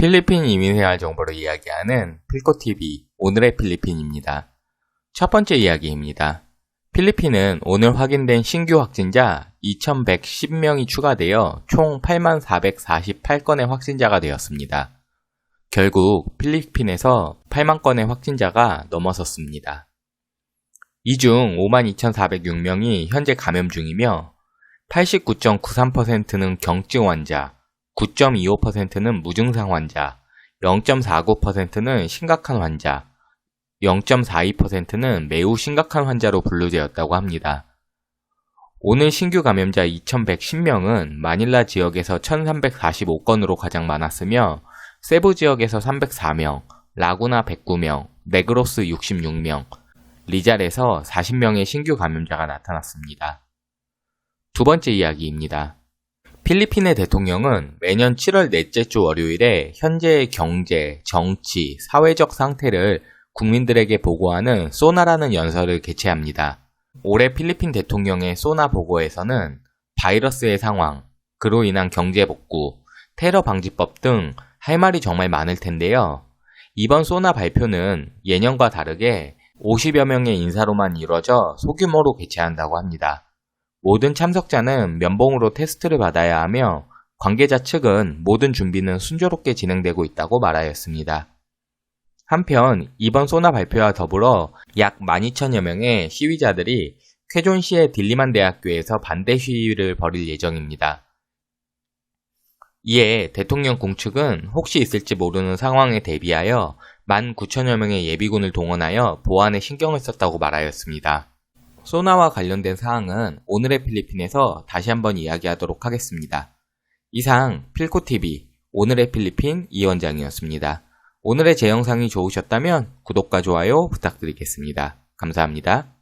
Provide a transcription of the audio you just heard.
필리핀 이민생활 정보를 이야기하는 필코TV 오늘의 필리핀입니다. 첫 번째 이야기입니다. 필리핀은 오늘 확인된 신규 확진자 2110명이 추가되어 총 8448건의 확진자가 되었습니다. 결국 필리핀에서 8만 건의 확진자가 넘어섰습니다. 이 중 52,406명이 현재 감염 중이며 89.93%는 경증 환자, 9.25%는 무증상 환자, 0.49%는 심각한 환자, 0.42%는 매우 심각한 환자로 분류되었다고 합니다. 오늘 신규 감염자 2110명은 마닐라 지역에서 1345건으로 가장 많았으며 세부 지역에서 304명, 라구나 109명, 네그로스 66명, 리잘에서 40명의 신규 감염자가 나타났습니다. 두 번째 이야기입니다. 필리핀의 대통령은 매년 7월 넷째 주 월요일에 현재의 경제, 정치, 사회적 상태를 국민들에게 보고하는 소나라는 연설을 개최합니다. 올해 필리핀 대통령의 소나 보고에서는 바이러스의 상황, 그로 인한 경제 복구, 테러 방지법 등 할 말이 정말 많을 텐데요. 이번 소나 발표는 예년과 다르게 50여 명의 인사로만 이루어져 소규모로 개최한다고 합니다. 모든 참석자는 면봉으로 테스트를 받아야 하며 관계자 측은 모든 준비는 순조롭게 진행되고 있다고 말하였습니다. 한편 이번 소나 발표와 더불어 약 12,000여 명의 시위자들이 쾌존시의 딜리만 대학교에서 반대 시위를 벌일 예정입니다. 이에 대통령 공측은 혹시 있을지 모르는 상황에 대비하여 19,000여 명의 예비군을 동원하여 보안에 신경을 썼다고 말하였습니다. 소나와 관련된 사항은 오늘의 필리핀에서 다시 한번 이야기하도록 하겠습니다. 이상 필코TV 오늘의 필리핀 이원장이었습니다. 오늘의 제 영상이 좋으셨다면 구독과 좋아요 부탁드리겠습니다. 감사합니다.